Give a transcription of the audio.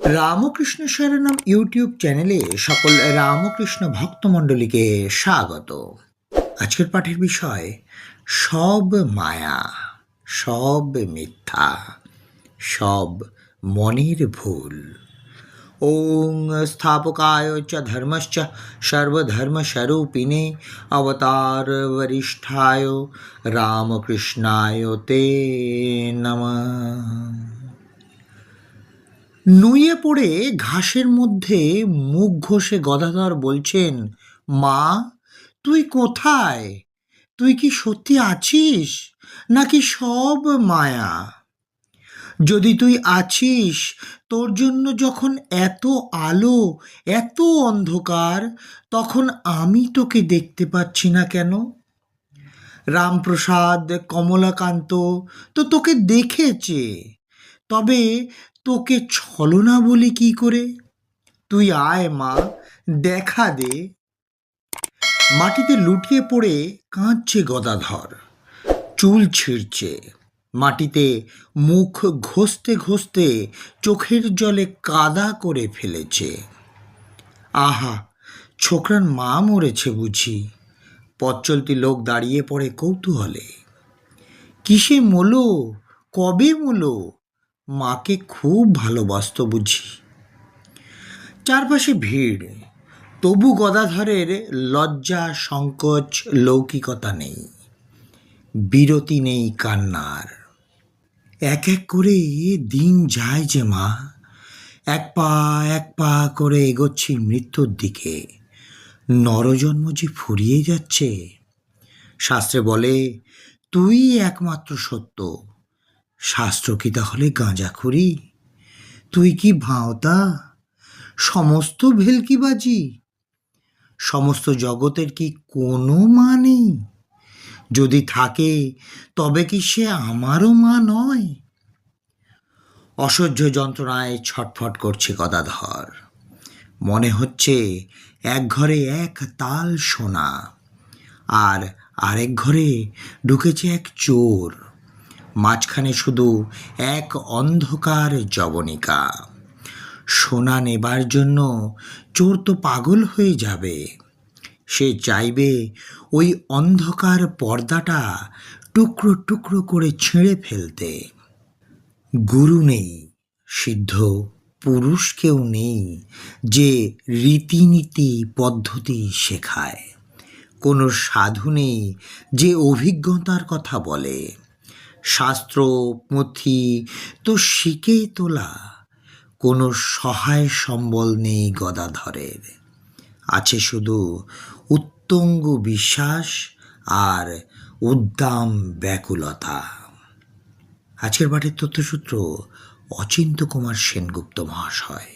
Ramakrishna শরণম YouTube চ্যানেলে সকল রামকৃষ্ণ ভক্তমণ্ডলীকে স্বাগত। আজকের পাঠের বিষয়, সব মায়া, সব মিথ্যা, সব মনের ভুল। ওং স্থাপকায় চ ধর্মশ্চ সর্বধর্মস্বরূপিণে অবতার বরিষ্ঠায় রামকৃষ্ণায় তে নমঃ। নুয়ে পড়ে ঘাসের মধ্যে মুখ ঘষে গদাধর বলছেন, মা, তুই কোথায়? তুই কি সত্যি আছিস? নাকি সব মায়া? যদি তুই আছিস, তোর জন্য যখন এত আলো, এত অন্ধকার, তখন আমি তোকে দেখতে পাচ্ছি না কেন? রামপ্রসাদ, কমলাকান্ত তো তোকে দেখেছে। তবে তোকে ছলনা বলি কি করে? তুই আয় মা, দেখা দে। মাটিতে লুটিয়ে পড়ে কাঁদছে গদাধর। চুল ছিঁড়ছে। মাটিতে মুখ ঘষতে ঘষতে চোখের জলে কাদা করে ফেলেছে। আহা, ছোকরার মা মরেছে বুঝি। পথ লোক দাঁড়িয়ে পড়ে কৌতূহলে। কিসে মোলো? কবে মোলো? মাকে খুব ভালোবাসত বুঝি। চারপাশে ভিড়, তবু গদাধরের লজ্জা, সংকোচ, লৌকিকতা নেই। বিরতি নেই কান্নার। এক এক করে দিন যায় যে মা, এক পা এক পা করে এগোচ্ছি মৃত্যুর দিকে। নরজন্ম যে ফুরিয়ে যাচ্ছে, শাস্ত্রে বলে, তুই একমাত্র সত্য। শাস্ত্র কি তাহলে গাঁজাখুরি তুই কি ভাঁওতা? সমস্ত ভেলকিবাজি সমস্ত জগতের কি কোনো মা নেই যদি থাকে, তবে কি সে আমারও মা নয়? অসহ্য যন্ত্রণায় ছটফট করছে গদাধর। মনে হচ্ছে এক ঘরে এক তাল সোনা, আর আরেক ঘরে ঢুকেছে এক চোর। মাঝখানে শুধু এক অন্ধকার জবনিকা সোনা নেবার জন্য চোর তো পাগল হয়ে যাবে। সে চাইবে ওই অন্ধকার পর্দাটা টুকরো টুকরো করে ছিঁড়ে ফেলতে। গুরু নেই, সিদ্ধ পুরুষ কেউ নেই যে রীতিনীতি পদ্ধতি শেখায়। কোনো সাধু নেই যে অভিজ্ঞতার কথা বলে। শাস্ত্র, পুঁথি তো শিখেই তোলা। কোনো সহায় সম্বল নেই গদাধরের। আছে শুধু উত্তঙ্গ বিশ্বাস আর উদ্দাম ব্যাকুলতা। আজকের পাঠের তথ্যসূত্র অচিন্ত কুমার সেনগুপ্ত মহাশয়।